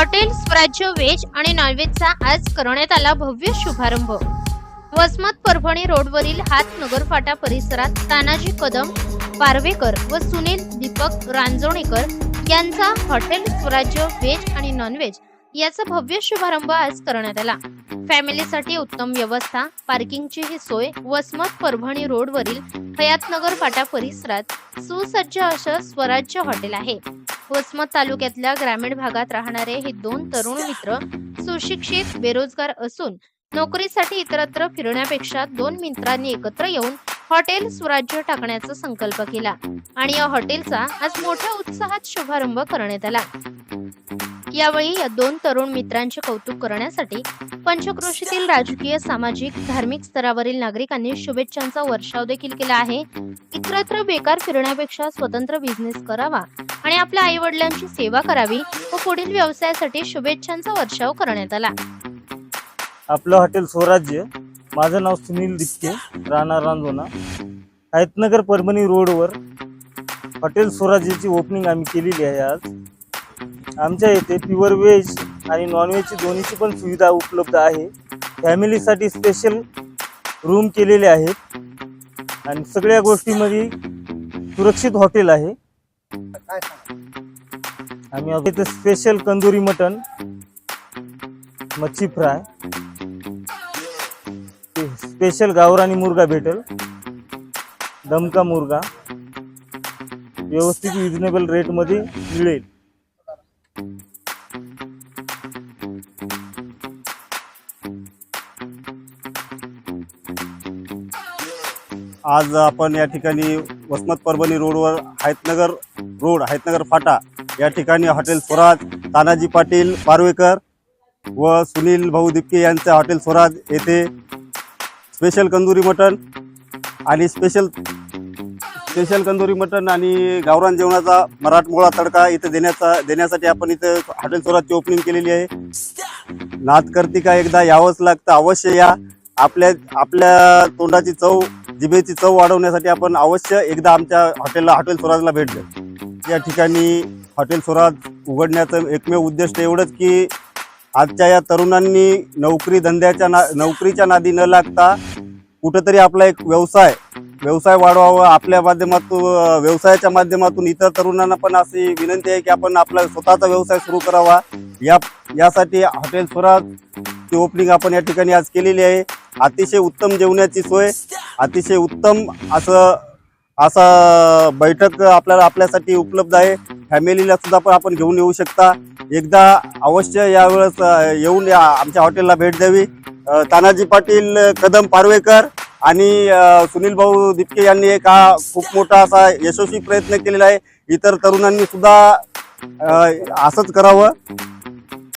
Hotel स्वराज्य veg आणि नॉनव्हेजचा आज करण्यात आला भव्य शुभारंभ. वसमत परभणी रोडवरील हात नगरफाटा परिसरात तानाजी कदम पारवेकर व सुनील दीपक रांजोणीकर यांचा हॉटेल स्वराज्य व्हेज आणि नॉनव्हेज याचा भव्य शुभारंभ आज करण्यात आला. फॅमिलीसाठी उत्तम व्यवस्था पार्किंगची ही सोय वसमत परभणी रोडवरील हयातनगर फाटा परिसरात सुसज्ज असं स्वराज्य हॉटेल आहे. वसमत तालुक्यातल्या ग्रामीण भागात राहणारे हे दोन तरुण मित्र सुशिक्षित बेरोजगार असून नोकरीसाठी इतरत्र फिरण्यापेक्षा दोन मित्रांनी एकत्र येऊन हॉटेल स्वराज्य टाकण्याचा संकल्प केला आणि या हॉटेलचा आज मोठ्या उत्साहात शुभारंभ करण्यात आला. यावेळी या दोन तरुण मित्रांचे कौतुक करण्यासाठी पंचक्रोशीतील राजकीय सामाजिक धार्मिक स्तरावरील नागरिकांनी शुभेच्छांचा वर्षाव देखील केला आहे. इतरत्र बेकार फिरण्यापेक्षा स्वतंत्र बिझनेस करावा आणि आपल्या आई वडिलांची सेवा करावी व पुढील व्यवसायासाठी शुभेच्छांचा वर्षाव करण्यात आला. आपलं हॉटेल स्वराज्य. माझं नाव सुनील दिपके. राहणार रांजोना. हैतनगर परभणी रोडवर हॉटेल स्वराज्याची ओपनिंग आम्ही केलेली आहे आज. आमच्या येथे प्युअर व्हेज आणि नॉनव्हेजची दोन्हीची पण सुविधा उपलब्ध आहे. फॅमिलीसाठी स्पेशल रूम केलेले आहेत. आणि सगळ्या गोष्टीमध्ये सुरक्षित हॉटेल आहे. आम्ही इथं स्पेशल कंदुरी मटन मच्छी फ्राय. स्पेशल गावरानी मुर्गा भेटेल. दमका मुर्गा. व्यवस्थित रिजनेबल रेटमध्ये मिळेल. आज आपण या ठिकाणी वसमत परभणी रोडवर हैतनगर रोड हैतनगर फाटा. या ठिकाणी हॉटेल स्वराज तानाजी पाटील पारवेकर व सुनील भाऊ दिपके यांचं हॉटेल स्वराज येथे स्पेशल कंदुरी मटण आणि स्पेशल स्पेशल कंदुरी मटण आणि गावरान जेवणाचा मराठमोळा तडका इथं देण्याचा देण्यासाठी आपण इथं हॉटेल स्वराजची ओपनिंग केलेली आहे. नादकर्तिका एकदा? यावंच लागतं. अवश्य या. आपल्या आपल्या तोंडाची चव जिभेची चव वाढवण्यासाठी आपण अवश्य एकदा आमच्या हॉटेलला हॉटेल स्वराजला भेट द्या या ठिकाणी हॉटेल स्वराज उघडण्याचं एकमेव उद्दिष्ट एवढंच की आजच्या या तरुणांनी नोकरी धंद्याच्या ना नोकरीच्या नादी न लागता कुठंतरी आपला एक व्यवसाय व्यवसाय वाढवावा आपल्या माध्यमातून व्यवसायाच्या माध्यमातून इतर तरुणांना पण अशी विनंती आहे की आपण आपला स्वतःचा व्यवसाय सुरू करावा. या यासाठी हॉटेल स्वराज ची ओपनिंग आपण या ठिकाणी आज केलेली आहे. अतिशय उत्तम जेवणाची सोय अतिशय उत्तम असं असा बैठक आपल्याला आपल्यासाठी उपलब्ध आहे. फॅमिलीला सुद्धा पण आपण घेऊन येऊ शकता. एकदा अवश्य यावेळेस येऊन या. आमच्या हॉटेलला भेट द्यावी. तानाजी पाटील कदम पारवेकर आणि सुनील भाऊ दिपके यांनी एक हा खूप मोठा असा यशस्वी प्रयत्न केलेला आहे. इतर तरुणांनी सुद्धा असंच करावं.